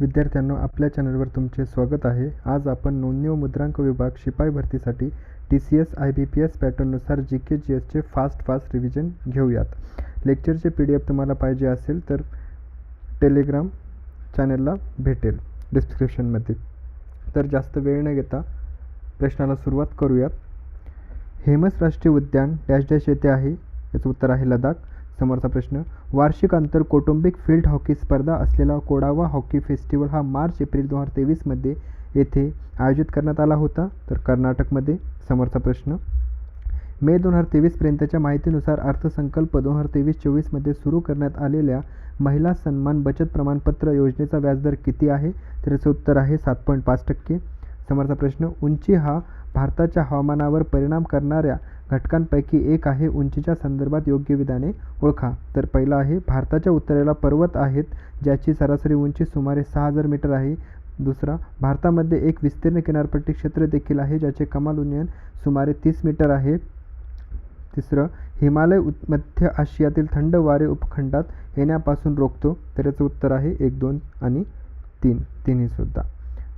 विद्यार्थ्यांनो आपल्या चॅनलवर तुमचे स्वागत आहे. आज आपण नोंदणी व मुद्रांक विभाग शिपाई भरतीसाठी T C S I B P S पॅटर्ननुसार G K G एसचे फास्ट फास्ट रिव्हिजन घेऊयात. लेक्चरचे पी डी एफ तुम्हाला पाहिजे असेल तर टेलिग्राम चॅनलला भेटेल डिस्क्रिप्शनमध्ये. तर जास्त वेळ न घेता प्रश्नाला सुरुवात करूयात. हेमस राष्ट्रीय उद्यान डॅश डॅश येथे आहे. याचं उत्तर आहे लडाख. समोरचा प्रश्न. वार्षिक आंतर कौटुंबिक फील्ड हॉकी स्पर्धा असलेला कोडावा हॉकी फेस्टिवल हा मार्च एप्रिल दोन हजार तेवीसमध्ये येथे आयोजित करण्यात आला होता. तर कर्नाटकमध्ये समोरचा प्रश्न. मे दोन हजार तेवीसपर्यंतच्या माहितीनुसार अर्थसंकल्प दोन हजार तेवीस चोवीसमध्ये सुरू करण्यात आलेल्या महिला सन्मान बचत प्रमाणपत्र योजनेचा व्याजदर किती आहे? तर याचं उत्तर आहे सात पॉईंट पाच टक्के. समोरचा प्रश्न. उंची हा भारताच्या हवामानावर परिणाम करणाऱ्या घटकांपैकी एक आहे उंचीच्या संदर्भात योग्य विधाने ओळखा. तर पहिला आहे भारताच्या उत्तरेला पर्वत आहेत ज्याची सरासरी उंची सुमारे सहा हजार मीटर आहे. दुसरा भारतामध्ये एक विस्तीर्ण किनारपट्टी क्षेत्र देखील आहे ज्याचे कमाल उन्नयन सुमारे तीस मीटर आहे. तिसरं हिमालय उत मध्य आशियातील थंड वारे उपखंडात येण्यापासून रोखतो. तर याचं उत्तर आहे एक दोन आणि तीन. तिन्हीसुद्धा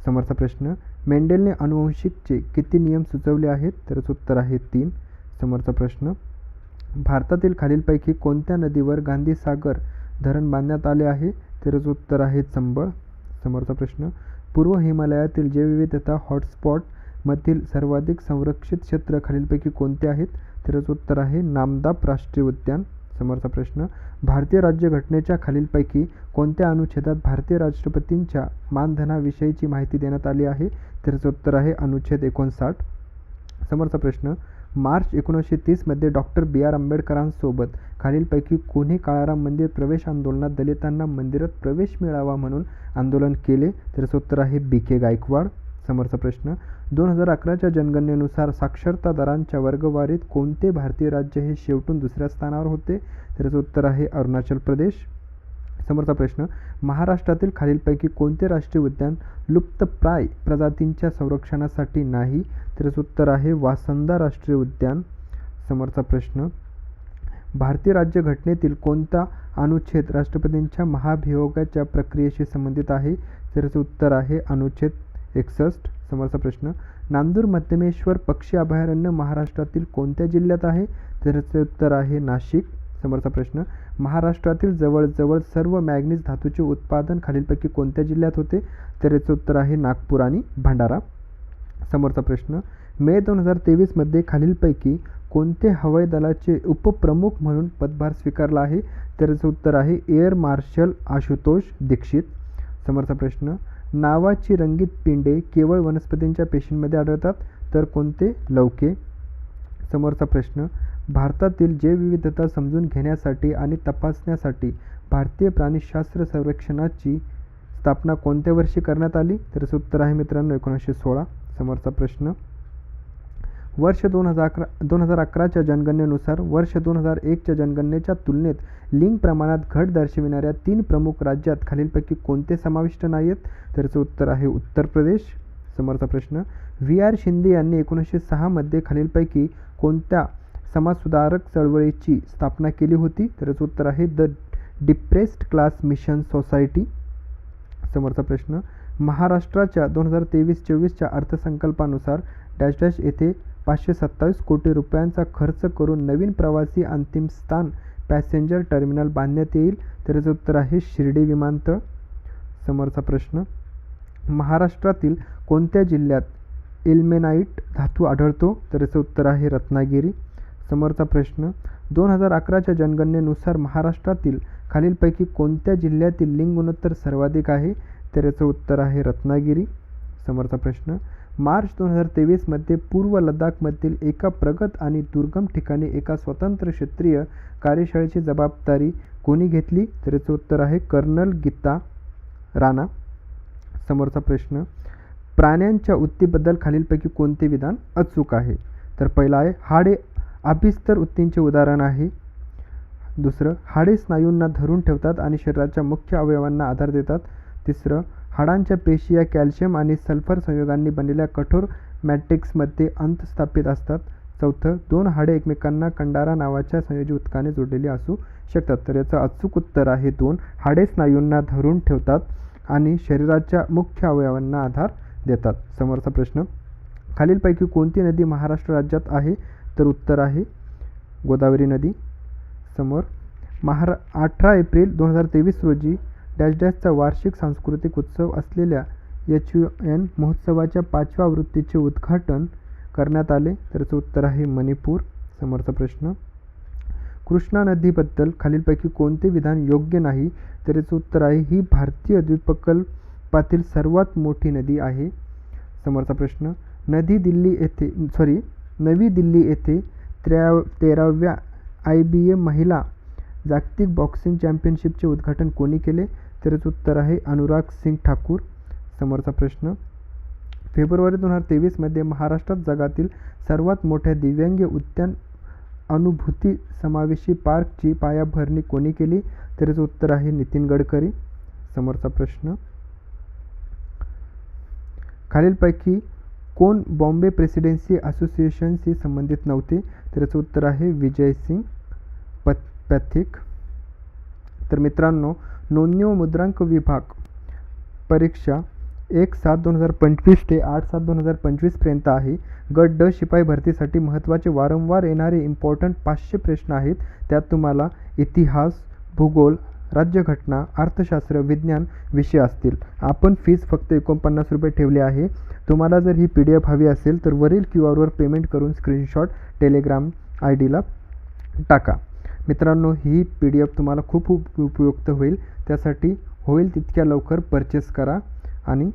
समोरचा प्रश्न मेंडेलने अनुवंशिकचे किती नियम सुचवले आहेत? त्याचं उत्तर आहे तीन. समोरचा प्रश्न. भारतातील खालीलपैकी कोणत्या नदीवर गांधीसागर धरण बांधण्यात आले आहे? तर उत्तर आहे चंबळ. समोरचा प्रश्न. पूर्व हिमालयातील जैवविविधता हॉटस्पॉटमधील सर्वाधिक संरक्षित क्षेत्र खालीलपैकी कोणते आहेत? तर उत्तर आहे नामदाप राष्ट्रीय उद्यान. समोरचा प्रश्न. भारतीय राज्यघटनेच्या खालीलपैकी कोणत्या अनुच्छेदात भारतीय राष्ट्रपतींच्या मानधनाविषयीची माहिती देण्यात आली आहे? तर उत्तर आहे अनुच्छेद एकोणसाठ. समोरचा प्रश्न. मार्च एकोणीसशे तीसमध्ये डॉक्टर बी. आर. आंबेडकरांसोबत खालीलपैकी कोणी काळाराम मंदिर प्रवेश आंदोलनात दलितांना मंदिरात प्रवेश मिळावा म्हणून आंदोलन केले त्याचं उत्तर आहे बी. के. गायकवाड. समोरचा प्रश्न दोन हजार अकराच्या जनगणनेनुसार साक्षरता दरांच्या वर्गवारीत कोणते भारतीय राज्य हे शेवटून दुसऱ्या स्थानावर होते? त्याचं उत्तर आहे अरुणाचल प्रदेश. समोरचा प्रश्न महाराष्ट्रातील खालीलपैकी कोणते राष्ट्रीय उद्यान लुप्तप्राय प्रजातींच्या संरक्षणासाठी नाही? तर उत्तर आहे वासंदा राष्ट्रीय उद्यान. समोरचा प्रश्न भारतीय राज्यघटनेतील कोणता अनुच्छेद राष्ट्रपतींच्या महाभियोगाच्या प्रक्रियेशी संबंधित आहे? त्याचं उत्तर आहे अनुच्छेद एकसष्ट. समोरचा प्रश्न नांदूर मध्यमेश्वर पक्षी अभयारण्य महाराष्ट्रातील कोणत्या जिल्ह्यात आहे? त्याचं उत्तर आहे नाशिक. समोरचा प्रश्न. महाराष्ट्रातील जवळजवळ सर्व मॅग्नीज धातूचे उत्पादन खालीलपैकी कोणत्या जिल्ह्यात होते? तर याचं उत्तर आहे नागपूर आणि भंडारा. समोरचा प्रश्न मे दोन हजार तेवीसमध्ये खालीलपैकी कोणते हवाई दलाचे उपप्रमुख म्हणून पदभार स्वीकारला आहे? त्याचं उत्तर आहे एअर मार्शल आशुतोष दीक्षित. समोरचा प्रश्न नावाची रंगीत पिंडे केवळ वनस्पतींच्या पेशींमध्ये आढळतात? तर कोणते? लवके समोरचा प्रश्न भारतातील जैवविविधता समजून घेण्यासाठी आणि तपासण्यासाठी भारतीय प्राणीशास्त्र सर्वेक्षणाची स्थापना कोणत्या वर्षी करण्यात आली? तर उत्तर आहे मित्रांनो एकोणीसशे सोळा. समोरचा प्रश्न वर्ष दोन हजार अकरा दोन हजार अकराच्या जनगणनेनुसार वर्ष दोन हजार एकच्या जनगणनेच्या तुलनेत लिंग प्रमाणात घट दर्शविणाऱ्या तीन प्रमुख राज्यात खालीलपैकी कोणते समाविष्ट नाही आहेत त्याचं उत्तर आहे उत्तर प्रदेश. समोरचा प्रश्न. व्ही. आर. शिंदे यांनी एकोणीसशे सहामध्ये खालीलपैकी कोणत्या समाजसुधारक चळवळीची स्थापना केली होती? त्याचं उत्तर आहे the depressed class mission society. समोरचा प्रश्न महाराष्ट्राच्या दोन हजार तेवीस चोवीसच्या अर्थसंकल्पानुसार डॅश डॅश येथे पाचशे सत्तावीस कोटी रुपयांचा खर्च करून नवीन प्रवासी अंतिम स्थान पॅसेंजर टर्मिनल बांधण्यात येईल? त्याचं उत्तर आहे शिर्डी विमानतळ. समोरचा प्रश्न महाराष्ट्रातील कोणत्या जिल्ह्यात इल्मेनाईट धातू आढळतो? तर याचं उत्तर आहे रत्नागिरी. समोरचा प्रश्न दोन हजार अकराच्या जनगणनेनुसार महाराष्ट्रातील खालीलपैकी कोणत्या जिल्ह्यातील लिंग गुणोत्तर सर्वाधिक आहे? तर याचं उत्तर आहे रत्नागिरी. समोरचा प्रश्न मार्च दोन हजार तेवीसमध्ये पूर्व लडाखमधील एका प्रगत आणि दुर्गम ठिकाणी एका स्वतंत्र क्षेत्रीय कार्यशाळेची जबाबदारी कोणी घेतली? तर याचं उत्तर आहे कर्नल गीता राणा. समोरचा प्रश्न प्राण्यांच्या उत्तीबद्दल खालीलपैकी कोणते विधान अचूक आहे? तर पहिलं आहे हाडे अभिस्तर उत्तींचे उदाहरण आहे. दुसरं हाडे स्नायूंना धरून ठेवतात आणि शरीराच्या मुख्य अवयवांना आधार देतात. तिसरं हाडांच्या पेशी या कॅल्शियम आणि सल्फर संयोगांनी बनलेल्या कठोर मॅट्रिक्समध्ये अंतस्थापित असतात. चौथं दोन हाडे एकमेकांना कंडारा नावाच्या संयोजी उत्काने जोडलेली असू शकतात. तर याचं अचूक उत्तर आहे दोन हाडे स्नायूंना धरून ठेवतात आणि शरीराच्या मुख्य अवयवांना आधार देतात. समोरचा प्रश्न खालीलपैकी कोणती नदी महाराष्ट्र राज्यात आहे? तर उत्तर आहे गोदावरी नदी. समोर महारा अठरा एप्रिल दोन हजार तेवीस रोजी डॅश डॅशचा वार्षिक सांस्कृतिक उत्सव असलेल्या एच यू एन महोत्सवाच्या पाचव्या आवृत्तीचे उद्घाटन करण्यात आले. त्याचं उत्तर आहे मणिपूर. समोरचा प्रश्न कृष्णा नदीबद्दल खालीलपैकी कोणते विधान योग्य नाही? तर याचं उत्तर आहे ही भारतीय द्वीपकल्पातील सर्वात मोठी नदी आहे. समोरचा प्रश्न नदी दिल्ली येथे सॉरी नवी दिल्ली येथे त्र्या तेराव्या आय बी ए महिला जागतिक बॉक्सिंग चॅम्पियनशिपचे उद्घाटन कोणी केले? तर उत्तर आहे अनुराग सिंग ठाकूर. समोरचा प्रश्न फेब्रुवारी दोन हजार तेवीसमध्ये महाराष्ट्रात जगातील सर्वात मोठ्या दिव्यांग उद्यान अनुभूती समावेशी पार्कची पायाभरणी कोणी केली? त्याचं उत्तर आहे नितीन गडकरी. समोरचा प्रश्न खालीलपैकी कोण बॉम्बे प्रेसिडेन्सी असोसिएशनशी संबंधित नव्हते तर याचं उत्तर आहे विजय सिंग पत पॅथिक. तर मित्रांनो नोंदणी व मुद्रांक विभाग परीक्षा एक सात दोन हजार पंचवीस ते आठ सात दोन हजार पंचवीसपर्यंत आहे. गट ड शिपाई भरतीसाठी महत्त्वाचे वारंवार येणारे इम्पॉर्टंट पाचशे प्रश्न आहेत. त्यात तुम्हाला इतिहास भूगोल राज्यघटना अर्थशास्त्र विज्ञान विषय असतील. आपण फीस फक्त एकोणपन्नास रुपये ठेवली आहे. तुम्हाला जर ही पी डी एफ हवी असेल तर वरील क्यू आरवर पेमेंट करून स्क्रीनशॉट टेलिग्राम आय डीला टाका. मित्रांनो ही पी डी एफ तुम्हाला खूप उप उपयुक्त होईल. त्यासाठी होईल तितक्या लवकर परचेस करा आणि